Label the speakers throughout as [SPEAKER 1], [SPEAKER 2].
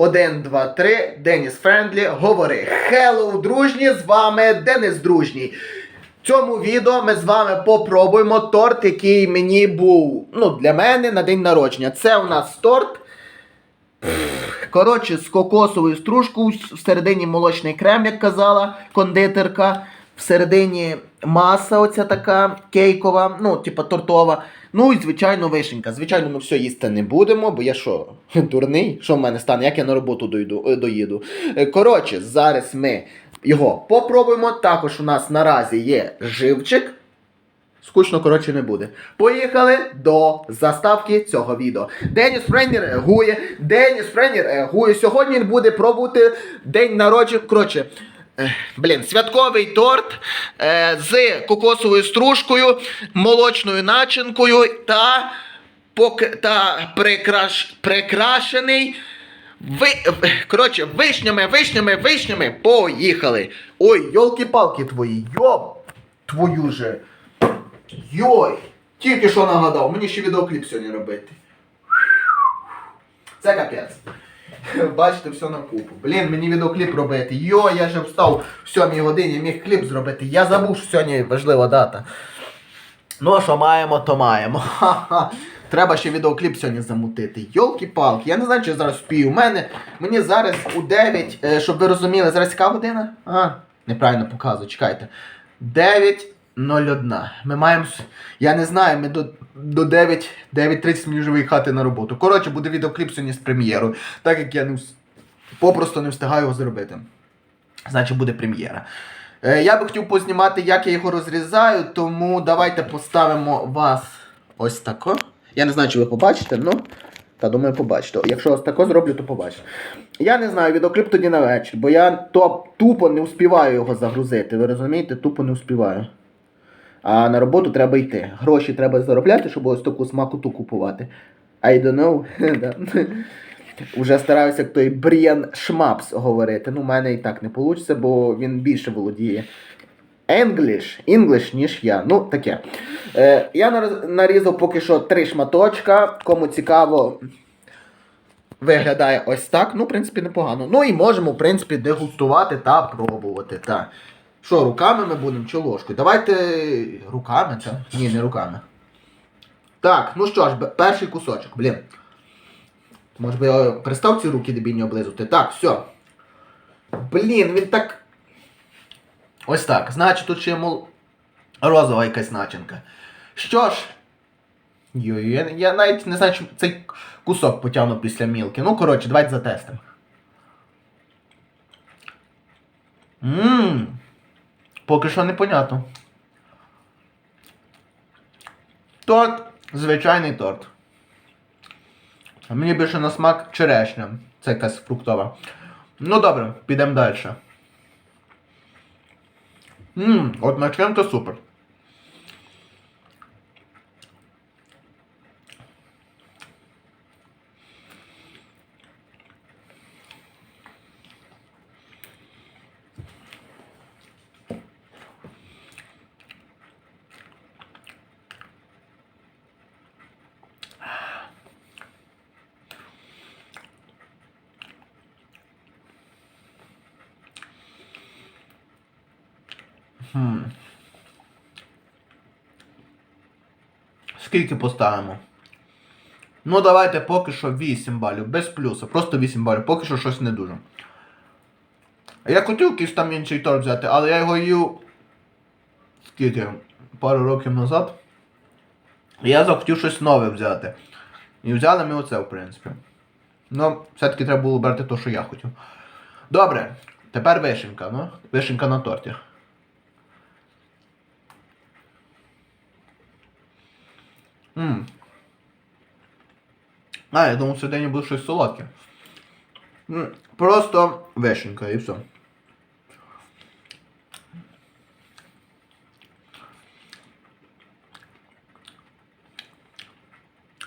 [SPEAKER 1] Один, два, три. Деніс Френдлі, говори. Хеллоу, дружні, з вами Денис Дружній. В цьому відео ми з вами попробуємо торт, який мені був ну, для мене на день народження. Це у нас торт. Коротше, з кокосовою стружкою, всередині молочний крем, як казала кондитерка. Всередині маса оця така кейкова, ну, типа тортова. Ну і звичайно вишенька. Звичайно, ми все їсти не будемо, бо я що, дурний? Що в мене стане? Як я на роботу дойду, е, доїду? Е, Коротше, зараз ми його попробуємо. Також у нас наразі є живчик. Скучно, коротше, не буде. Поїхали до заставки цього відео. Деніс Френнер реагує. Деніс Френнер реагує. Сьогодні він буде пробувати день народження. Коротше, блін, святковий торт е, з кокосовою стружкою, молочною начинкою та, та прикраш... прикрашений. Ви... Коротше, вишнями, вишнями, вишнями. Поїхали. Ой, йолки-палки твої, йоп, твою же. Йой! Тільки що нагадав, мені ще відеокліп сьогодні робити. Це капець. Бачите, все на купу. Блін, мені відеокліп робити. Йо, я же встав в 7 годині, міг кліп зробити. Я забув, що сьогодні важлива дата. Ну, а що маємо, то маємо. Ха-ха. Треба ще відеокліп сьогодні замутити. Йолки-палки, я не знаю, чи зараз вспію. У мене мені зараз у 9, е, щоб ви розуміли, зараз яка година? А, неправильно показую, чекайте. 9.01. Ми маємо. Я не знаю, ми до, до 9, 9.30 мені вже виїхати на роботу. Коротше, буде відеокліп сьогодні з прем'єрою. Так як я не попросту не встигаю його зробити. Значить, буде прем'єра. Е, я би хотів познімати, як я його розрізаю, тому давайте поставимо вас ось тако. Я не знаю, чи ви побачите, ну. Та думаю, побачите. Якщо ось тако зроблю, то побачите. Я не знаю, відеокліп тоді на вечір, бо я то, тупо не успіваю його загрузити. Ви розумієте? Тупо не успіваю. А на роботу треба йти. Гроші треба заробляти, щоб ось таку смакоту купувати. I don't know. Уже стараюся той Бріан Шмапс говорити. Ну, в мене і так не вийде, бо він більше володіє. English, English, ніж я. Ну, таке. Е, я нарізав поки що три шматочка. Кому цікаво, виглядає ось так. Ну, в принципі, непогано. Ну і можемо, в принципі, дегустувати та пробувати. Та. Що, руками ми будемо чи ложкою? Давайте руками це? Ні, не руками. Так, ну що ж, перший кусочок, блін. Може би я перестав ці руки дебільні облизувати. Так, все. Блін, він так. Ось так. Значить, тут ще мол... розова якась начинка. Що ж. Йой, я, я навіть не знаю, чи цей кусок потягну після мілки. Ну, коротше, давайте затестимо. Ммм. Поки що непонятно. Торт, звичайний торт. Мені більше на смак черешня. Це якась фруктова. Ну добре, підемо далі. Ммм, от начнем-то супер. Хм. Скільки поставимо? Ну, давайте поки що 8 балів, без плюсу, просто 8 балів, поки що щось не дуже. Я хотів якийсь там інший торт взяти, але я його їв скільки? Пару років назад. Я захотів щось нове взяти. І взяли ми оце, в принципі. Ну, все-таки треба було брати те, що я хотів. Добре, тепер вишенька, ну. Вишенька на торті. Ммм. А, я думав, сьогодні буде щось солодке. Просто вишенька і все.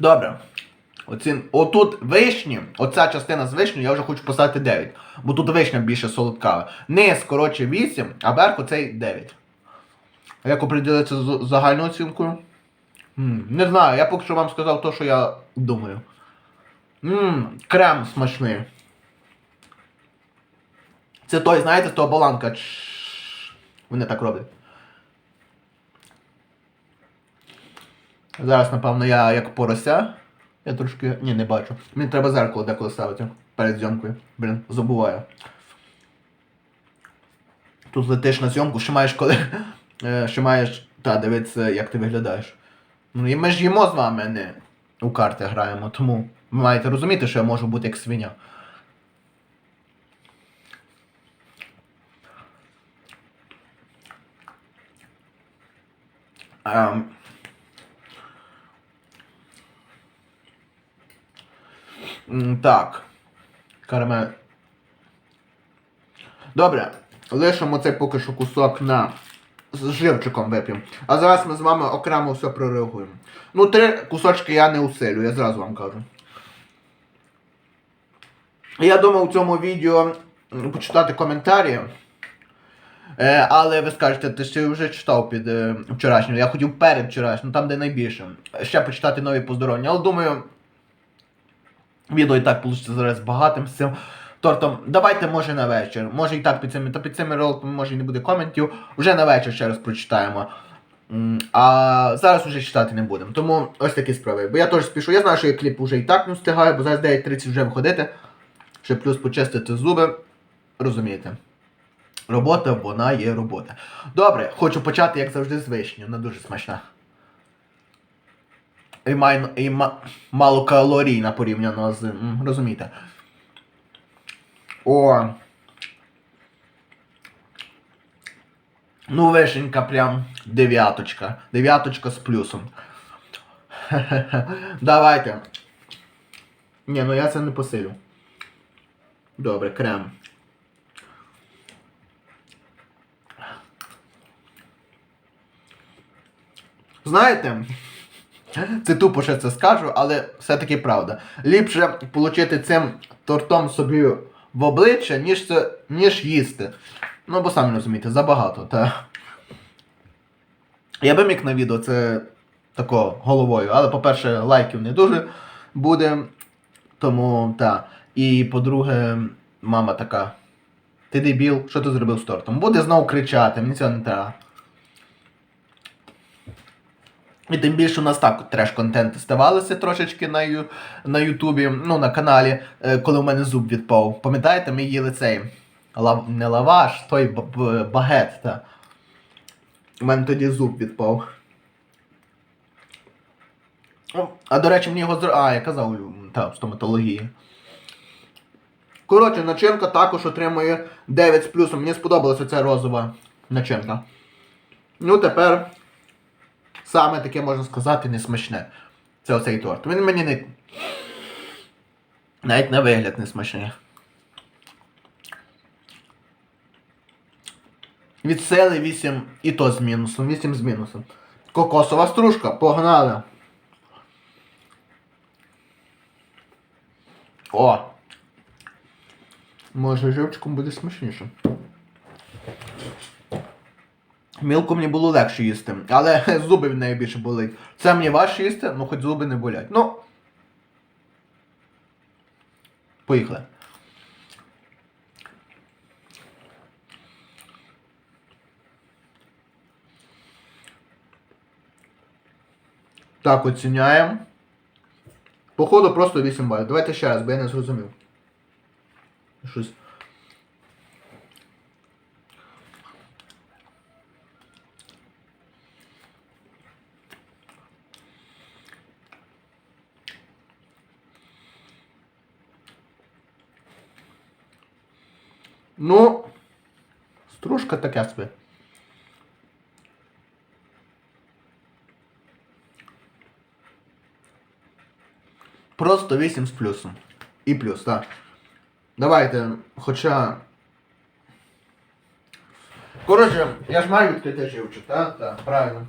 [SPEAKER 1] Добре. Оці, отут вишні, оця частина з вишні, я вже хочу поставити 9. Бо тут вишня більше солодкава. Низ, коротше, 8, а верх оцей 9. А як оприділиться з загальною оцінкою? Не знаю, я поки що вам сказав те, що я думаю. Ммм, крем смачний. Це той, знаєте, з того баланка. Вони так роблять. Зараз, напевно, я як порося. Я трошки. Ні, не бачу. Мені треба зеркало деколи ставити перед зйомкою. Блін, забуваю. Тут летиш на зйомку, що маєш коли. е, Що маєш. Та, дивитися, як ти виглядаєш. Ну і ми ж їмо з вами, не у карти граємо, тому ви маєте розуміти, що я можу бути як свиня. Ем. Так. Карамель. Добре. Лишимо цей поки що кусок на з живчиком вип'ємо. А зараз ми з вами окремо все прореагуємо. Ну, три кусочки я не усилю, я зразу вам кажу. Я думав у цьому відео почитати коментарі. Е, але ви скажете, ти ще вже читав під е, вчорашнім. Я хотів перед вчорашнім, там де найбільше. Ще почитати нові поздоровлення. Але думаю, відео і так вийде зараз багатим з цим тортом. Давайте, може, на вечір. Може і так під цими, та під цими роликами може і не буде коментів. Вже на вечір ще раз прочитаємо. А зараз вже читати не будемо. Тому ось такі справи. Бо я теж спішу. Я знаю, що я кліп вже і так не встигаю, бо зараз 9.30 вже виходити. Ще плюс почистити зуби. Розумієте. Робота, вона є робота. Добре, хочу почати, як завжди, з вишні. Вона дуже смачна. І, май, і ма, малокалорійна порівняно з. Розумієте. О. Ну, вишенька прям дев'яточка. Дев'яточка з плюсом. Давайте. Ні, ну я це не посилю. Добре, крем. Знаєте, це тупо що це скажу, але все-таки правда. Ліпше отримати цим тортом собі в обличчя, ніж, це, ніж їсти. Ну, бо самі розумієте, забагато, та. Я би міг на відео це тако головою, але, по-перше, лайків не дуже буде. Тому, та. І по-друге, мама така. Ти дебіл, що ти зробив з тортом? Буде знову кричати, мені цього не треба. І тим більше у нас так треш-контенти ставалися трошечки на, ю, на Ютубі, ну на каналі, е, коли у мене зуб відпав. Пам'ятаєте, ми їли цей лав, не лаваш, той багет. Та. У мене тоді зуб відпав. А до речі, мені його зр... А, я казав та, стоматології. Коротше, начинка також отримує 9 з плюсом. Мені сподобалася ця розова начинка. Ну, тепер саме таке можна сказати несмачне. Це оцей торт. Він мені не. Навіть на вигляд не смачний. Від сили 8 і то з мінусом. 8 з мінусом. Кокосова стружка, погнали. О! Може живчиком буде смачніше. Мілку мені було легше їсти, але зуби в неї більше болить. Це мені важче їсти, ну хоч зуби не болять. Ну. Поїхали. Так, оціняємо. Походу просто 8 балів. Давайте ще раз, бо я не зрозумів. Щось. Ну, стружка таке собі. Просто 8 з плюсом. І плюс, так. Давайте, хоча. Коротше, я ж маю відкрити живчик, так? Так, правильно.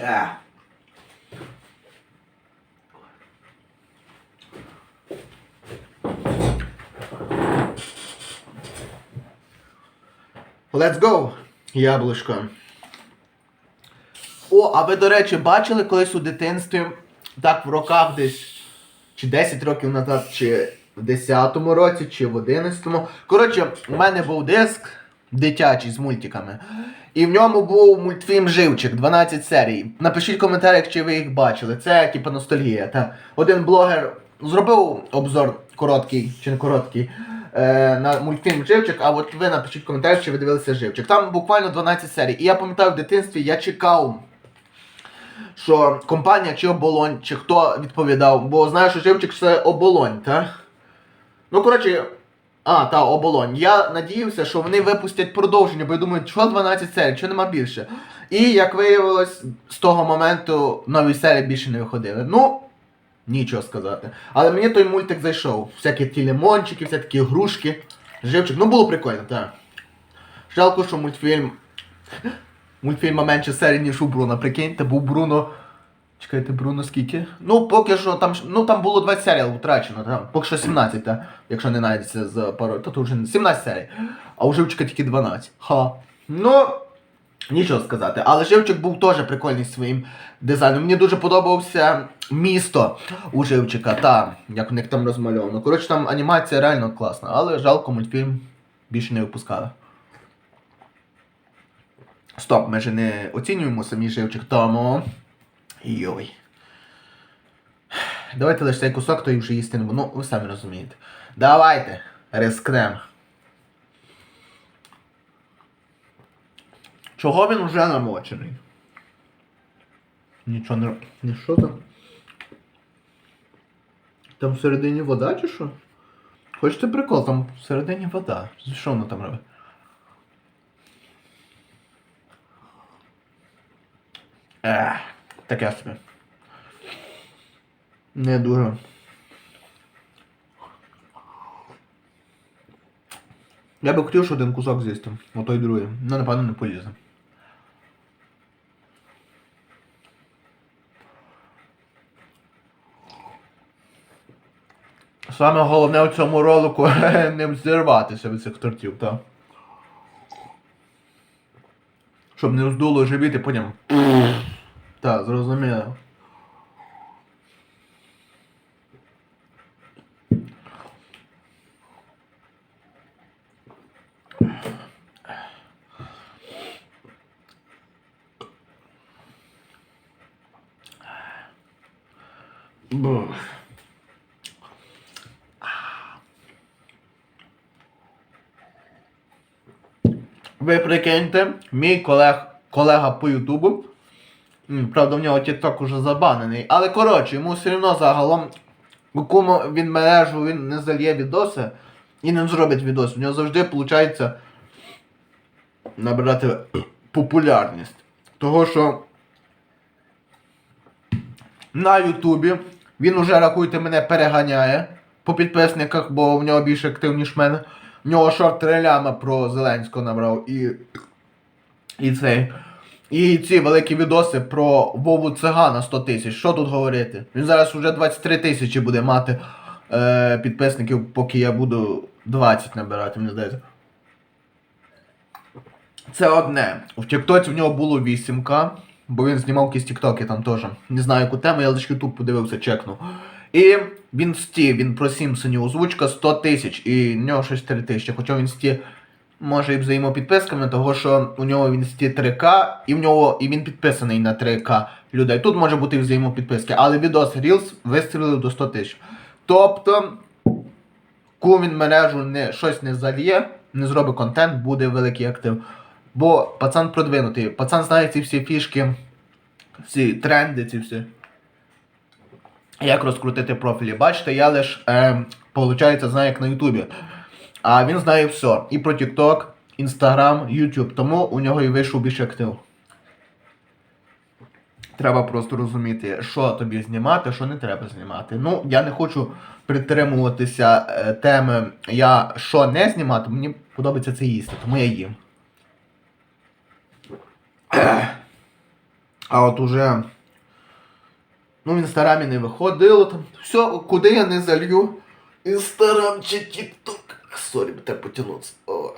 [SPEAKER 1] Ah. Let's go! Яблучко. О, а ви, до речі, бачили колись у дитинстві, так в роках десь, чи 10 років назад, чи в 10-му році, чи в 11-му. Коротше, у мене був диск дитячий з мультиками. І в ньому був мультфільм Живчик, 12 серій. Напишіть в коментарях, чи ви їх бачили. Це типу ностальгія. Та. Один блогер зробив обзор короткий чи не короткий е, на мультфільм Живчик, а от ви напишіть в коментарях, чи ви дивилися Живчик. Там буквально 12 серій. І я пам'ятаю в дитинстві, я чекав. Що компанія чи оболонь, чи хто відповідав, бо знаю, що живчик це оболонь, так? Ну, коротше, а, та, оболонь. Я надіявся, що вони випустять продовження, бо я думаю, що 12 серій, що нема більше. І як виявилось, з того моменту нові серії більше не виходили. Ну, нічого сказати. Але мені той мультик зайшов. Всякі ті лимончики, всякі грушки. Живчик. Ну було прикольно, так. Жалко, що мультфільм. Мультфільма менше серій, ніж у Бруно. Прикиньте, був Бруно. Чекайте, Бруно скільки? Ну, поки що там ну там було 20 серій втрачено, там, поки що 17, та, якщо не знайдеться за пару. То тут вже 17 серій. А у Живчика тільки 12. Ха. Ну, нічого сказати. Але Живчик був теж прикольний своїм дизайном. Мені дуже подобався місто у Живчика, та, як у них там розмальовано. Коротше, там анімація реально класна, але жалко мультфільм більше не випускали. Стоп, ми же не оцінюємо самі живчик, тому. Йой. Давайте лише цей кусок, то і вже їсти не буду. Ну, ви самі розумієте. Давайте, рискнем. Чого він вже намочений? Нічого не. Ні, що там? Там всередині вода чи що? Хочете прикол, там всередині вода. Що воно там робить? Ех, таке собі. Не дуже. Я би хотів ще один кусок з'їсти, а той другий. Ну, напевно, не полізе. Саме головне у цьому ролику не зірватися від цих тортів, так? Щоб не здуло живіт і потім. Так, зрозуміло. Бух. Ви прикиньте, мій колег, колега по Ютубу. Правда, в нього TikTok уже забанений. Але коротше, йому все одно загалом, кому він мережу він не зальє відоси і не зробить відос. У нього завжди виходить набирати популярність. Того що на Ютубі він уже, рахуйте, мене переганяє по підписниках, бо в нього більше актив, ніж мене. В нього шорт реляма про Зеленського набрав і. І цей. І ці великі відоси про Вову Цигана 100 тисяч. Що тут говорити? Він зараз вже 23 тисячі буде мати е, підписників, поки я буду 20 набирати, мені здається. Це одне. В Тіктоці в нього було 8к, бо він знімав якісь тіктоки там теж. Не знаю яку тему, я лише Ютуб подивився, чекнув. І він сті, він про Сімпсонів озвучка 100 тисяч, і в нього щось 3 тисячі. Хоча він сті може і взаємопідписками, того що у нього він сті 3К, і в нього і він підписаний на 3К людей. Тут може бути взаємопідписки, але відос Reels вистрілив до 100 тисяч. Тобто, він мережу не, щось не зальє, не зробить контент, буде великий актив. Бо пацан продвинутий, пацан знає ці всі фішки, всі тренди, ці всі. Як розкрутити профілі. Бачите, я лиш, е, виходить, знаю, як на Ютубі. А він знає все. І про TikTok, Instagram, YouTube. Тому у нього і вийшов більше актив. Треба просто розуміти, що тобі знімати, що не треба знімати. Ну, я не хочу притримуватися е, теми я що не знімати, мені подобається це їсти, тому я їм. А от уже. Ну, в інстаграмі не виходило там. Все, куди я не залью. Інстаграм чи Тікток. Сорі, би так потягнутися. О.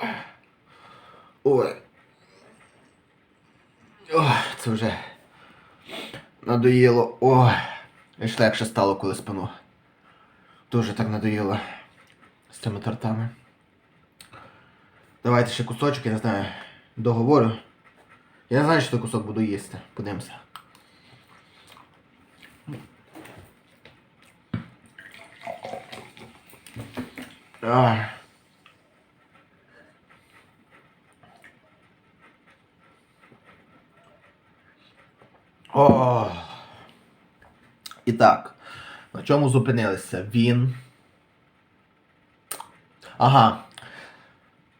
[SPEAKER 1] Ой. Це вже надоїло. Ой. І легше стало, коли спину. Дуже так надоїло з цими тортами. Давайте ще кусочок, я не знаю, договорю. Я не знаю, що той кусок буду їсти. Подивимося. Ах. О. І так, на чому зупинилися? Він. Ага.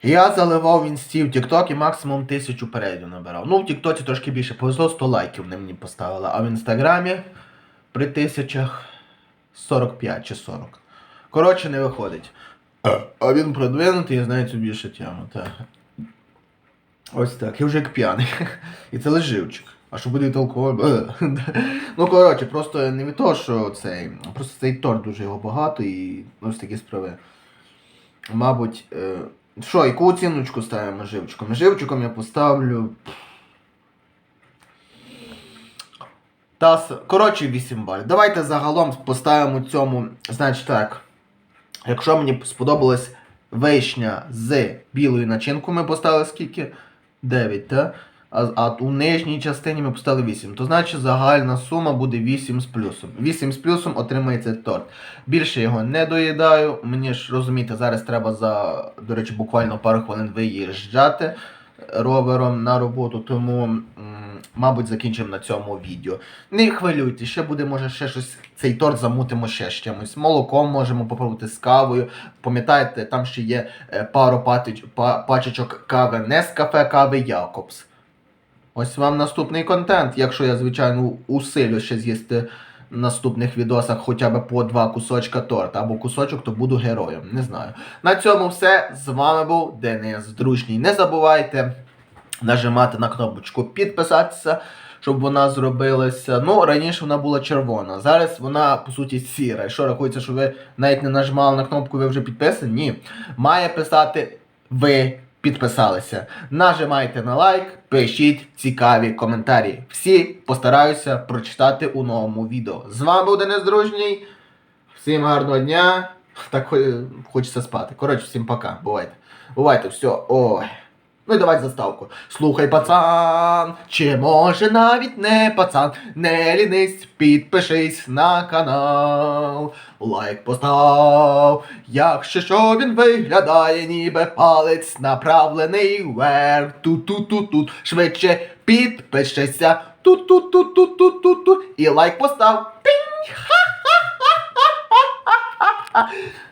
[SPEAKER 1] Я заливав в інсті в TikTok і максимум тисячу переглядів набирав. Ну, в TikTok трошки більше повезло, 100 лайків вони мені поставили, а в інстаграмі при тисячах 45 чи 40. Коротше, не виходить. А він продвинутий, я знаю цю більше тягу. Так. Ось так, я вже як п'яний. І це леживчик. А що буде від алкоголю? Е. Ну, коротше, просто не від того, що цей. Просто цей торт дуже його багато і ось такі справи. Мабуть. Е... Що, яку оціночку ставимо живчиком? Живчиком я поставлю. Та, с- коротше, 8 балів. Давайте загалом поставимо цьому, значить так. Якщо мені сподобалась вишня з білою начинкою, ми поставили скільки? 9, так? А, а у нижній частині ми поставили 8. То значить загальна сума буде 8 з плюсом. 8 з плюсом отримається торт. Більше його не доїдаю. Мені ж розумієте, зараз треба за, до речі, буквально пару хвилин виїжджати ровером на роботу, тому, мабуть, закінчимо на цьому відео. Не хвилюйте, ще буде, може, ще щось. Цей торт замутимо ще з чимось. Молоком можемо попробувати з кавою. Пам'ятаєте, там ще є е, пару пачечок кави не з кафе, кави Якобс. Ось вам наступний контент, якщо я, звичайно, усилю ще з'їсти в наступних відосах хоча б по два кусочка торта або кусочок, то буду героєм. Не знаю. На цьому все. З вами був Денис Дружній. Не забувайте нажимати на кнопочку підписатися, щоб вона зробилася. Ну, раніше вона була червона, зараз вона, по суті, сіра. І що рахується, що ви навіть не нажимали на кнопку, ви вже підписані? Ні. Має писати ви підписалися. Нажимайте на лайк, пишіть цікаві коментарі. Всі постараюся прочитати у новому відео. З вами був Денис Дружній. Всім гарного дня. Так хочеться спати. Коротше, всім пока. Бувайте. Бувайте, все. Ой. Ну і давайте заставку. Слухай, пацан, чи може навіть не пацан, не лінись, підпишись на канал, лайк постав, якщо що він виглядає, ніби палець направлений вверх. Тут-тут-тут-тут, швидше підпишися. Тут-тут-тут-тут-тут-тут. І лайк постав. Пінь! Ха-ха-ха-ха-ха-ха.